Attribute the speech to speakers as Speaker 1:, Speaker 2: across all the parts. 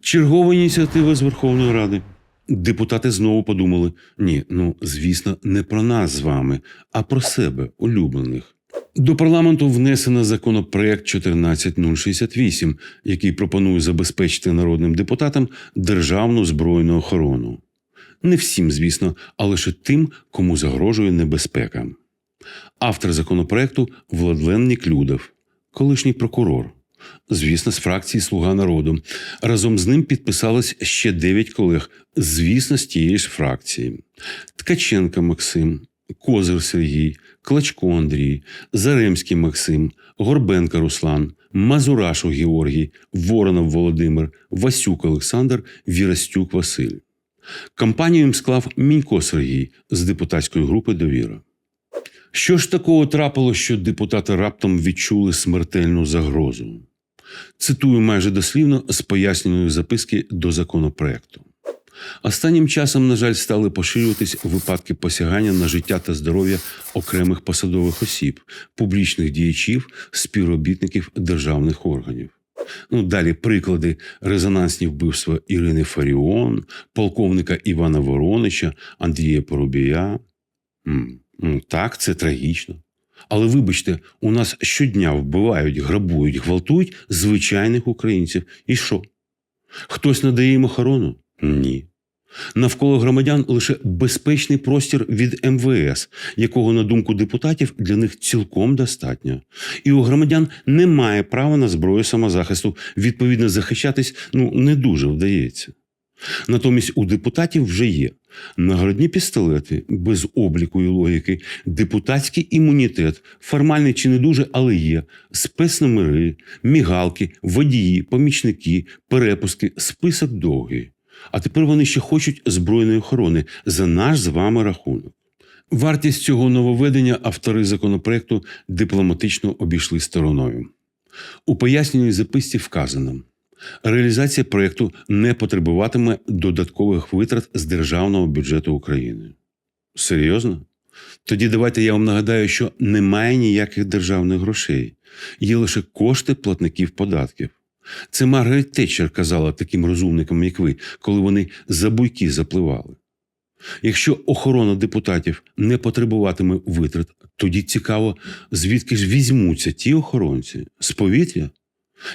Speaker 1: Чергова ініціатива з Верховної Ради. Депутати знову подумали: ні, ну звісно, не про нас з вами, а про себе, улюблених. До парламенту внесено законопроект 14068, який пропонує забезпечити народним депутатам державну збройну охорону. Не всім, звісно, а лише тим, кому загрожує небезпека. Автор законопроекту Владлен Ніклюдов, колишній прокурор. Звісно, з фракції Слуга народу. Разом з ним підписались ще дев'ять колег, звісно, з тієї ж фракції: Ткаченко Максим, Козир Сергій, Клачко Андрій, Заремський Максим, Горбенко Руслан, Мазурашу Георгій, Воронов Володимир, Васюк Олександр, Вірастюк Василь. Компанію їм склав Мінько Сергій з депутатської групи Довіра. Що ж такого трапило, що депутати раптом відчули смертельну загрозу? Цитую майже дослівно з поясненої записки до законопроекту. Останнім часом, на жаль, стали поширюватись випадки посягання на життя та здоров'я окремих посадових осіб, публічних діячів, співробітників державних органів. Ну, далі приклади резонансні вбивства Ірини Фаріон, полковника Івана Воронича, Андрія Порубія. М, ну, так, це трагічно. Але вибачте, у нас щодня вбивають, грабують, гвалтують звичайних українців. І що? Хтось надає їм охорону? Ні. Навколо громадян лише безпечний простір від МВС, якого, на думку депутатів, для них цілком достатньо. І у громадян немає права на зброю самозахисту. Відповідно, захищатись ну не дуже вдається. Натомість у депутатів вже є нагородні пістолети без обліку і логіки, депутатський імунітет, формальний чи не дуже, але є, спецномери, мігалки, водії, помічники, перепуски, список довгий. А тепер вони ще хочуть збройної охорони за наш з вами рахунок. Вартість цього нововведення автори законопроекту дипломатично обійшли стороною. У поясненій записці вказано. Реалізація проєкту не потребуватиме додаткових витрат з державного бюджету України. Серйозно? Тоді давайте я вам нагадаю, що немає ніяких державних грошей, є лише кошти платників податків. Це Маргарет Тетчер казала таким розумникам, як ви, коли вони за буйки запливали. Якщо охорона депутатів не потребуватиме витрат, тоді цікаво, звідки ж візьмуться ті охоронці з повітря?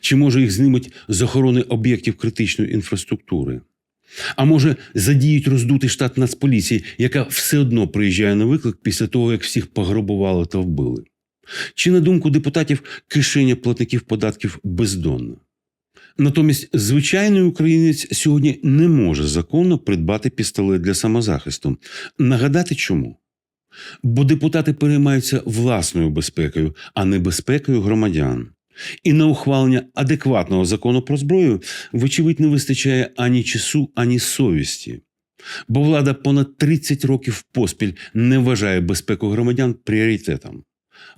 Speaker 1: Чи може їх знімуть з охорони об'єктів критичної інфраструктури? А може, задіють роздутий штат Нацполіції, яка все одно приїжджає на виклик після того, як всіх пограбували та вбили? Чи, на думку депутатів, кишеня платників податків бездонна? Натомість звичайний українець сьогодні не може законно придбати пістолет для самозахисту. Нагадати чому? Бо депутати переймаються власною безпекою, а не безпекою громадян. І на ухвалення адекватного закону про зброю, вочевидь, не вистачає ані часу, ані совісті. Бо влада понад 30 років поспіль не вважає безпеку громадян пріоритетом.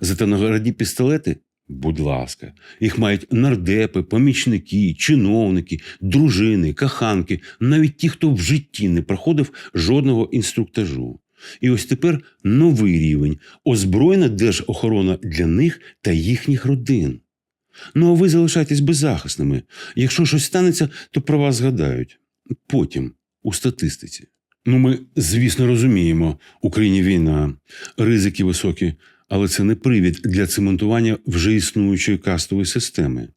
Speaker 1: Зате нагородні пістолети, будь ласка, їх мають нардепи, помічники, чиновники, дружини, каханки, навіть ті, хто в житті не проходив жодного інструктажу. І ось тепер новий рівень озброєна держохорона для них та їхніх родин. Ну, а ви залишайтесь беззахисними. Якщо щось станеться, то про вас згадають. Потім, у статистиці. Ну, ми, звісно, розуміємо, Україні війна, ризики високі, але це не привід для цементування вже існуючої кастової системи,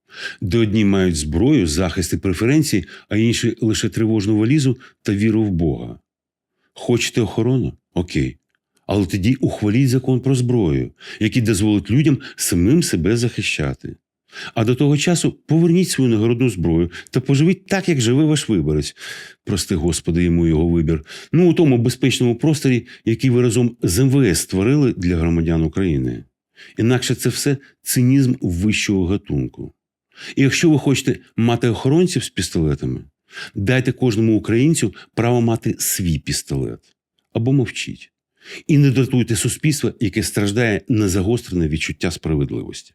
Speaker 1: де одні мають зброю, захист і преференції, а інші лише тривожну валізу та віру в Бога. Хочете охорону? Окей. Але тоді ухваліть закон про зброю, який дозволить людям самим себе захищати. А до того часу поверніть свою нагородну зброю та поживіть так, як живе ваш виборець. Прости, Господи, йому його вибір. Ну, у тому безпечному просторі, який ви разом з МВС створили для громадян України. Інакше це все цинізм вищого гатунку. І якщо ви хочете мати охоронців з пістолетами, дайте кожному українцю право мати свій пістолет або мовчіть. І не дратуйте суспільство, яке страждає на загострене відчуття справедливості.